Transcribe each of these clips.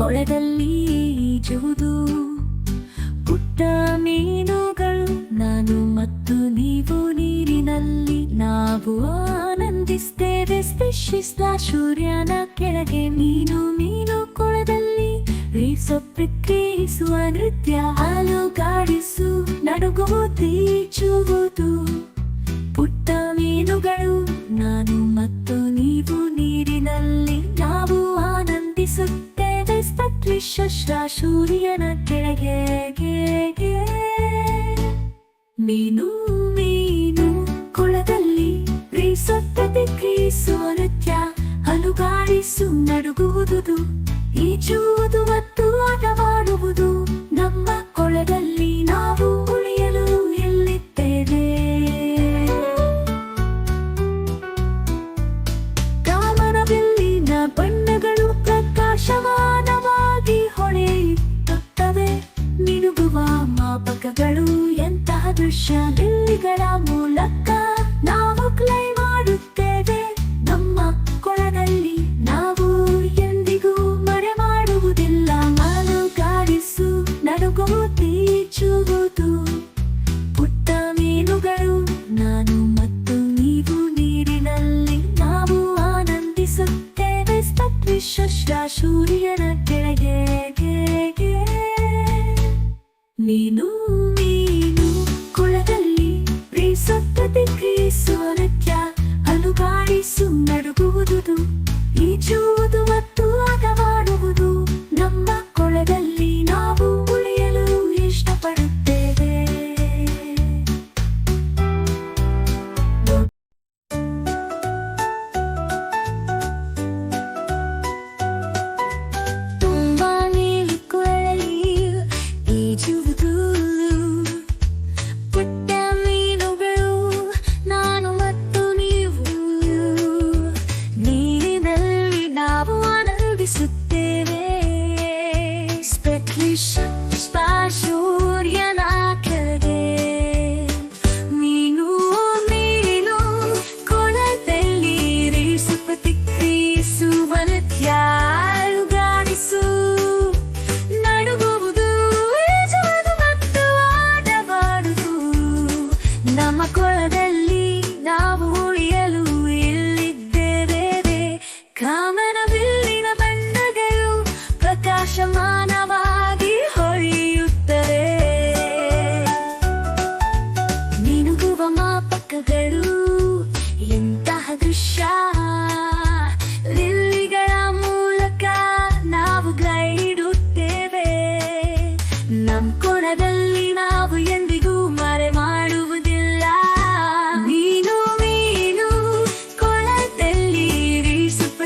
ಕೊಳದಲ್ಲಿ ಈಜುವುದು. ಪುಟ್ಟ ಮೀನುಗಳು ನಾನು ಮತ್ತು ನೀವು ನೀರಿನಲ್ಲಿ ನಾವು ಆನಂದಿಸ್ತೇವೆ. ಸ್ಪೆಷಿಸ್ತ ಸೂರ್ಯನ ಕೆಳಗೆ ಮೀನು ಮೀನು ಕೊಳದಲ್ಲಿ ಪ್ರಕ್ರಿಯಿಸುವ ನೃತ್ಯ ಅಲುಗಾಡಿಸು ನಡುಗುವುದು, ಈಜುವುದು. ಪುಟ್ಟ ಮೀನುಗಳು ಸೂರ್ಯನ ಕೆಳಗೆ. ಮೀನು ಮೀನು ಕೊಳದಲ್ಲಿ ರೀಸುತ್ತದೆ ಕ್ರೀಸುವ ನೃತ್ಯ ಅಲುಗಾಡಿಸು ನಡುಗುವುದು ಈಜುವುದು ಮತ್ತು ಮಾಪಕಗಳು ಎಂತಹ ದೃಶ್ಯ ಬಿಲ್ಲಿಗಳ ಮೂಲಕ ನಾವು ಕ್ಲೈ ಮಾಡುತ್ತೇವೆ? ನಮ್ಮ ಕೊಳದಲ್ಲಿ ನಾವು ಎಂದಿಗೂ ಮರೆ ಮಾಡುವುದಿಲ್ಲ ಅಲುಗಾಡಿಸು ನಡುಗುವುದು ನಡುಗು ಪುಟ್ಟ ಮೀನು ನೀನು ಕೊಳದಲ್ಲಿ ಪ್ರೀಸುತ್ತದೆ ಕ್ರೀಸುವ ನೃತ್ಯ ಅಲುಗಾಡಿಸು, ನಡುಗುವುದು, ಈಜುವುದು ಮತ್ತು ಆಟವಾಡುವುದು ನಮ್ಮ ಕೊಳದಲ್ಲಿ ನಾವು ಉಳಿಯಲು ಇಷ್ಟಪಡುತ್ತೇವೆ. ತುಂಬಾ ನೀರು ಕೊಳಲಿ ಈಜುವುದು ス ನಾವು ಎಂದಿಗೂ ಮರೆ ಮಾಡುವುದಿಲ್ಲ. ನೀನು ಮೀನು ಕೊಳದಲ್ಲಿ ರೀಸು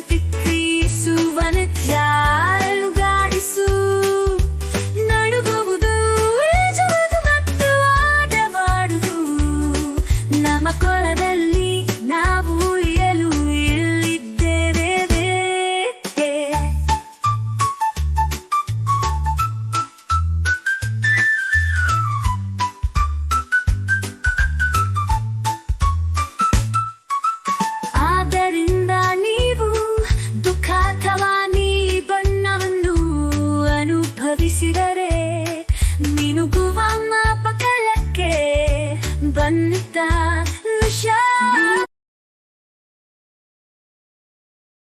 today.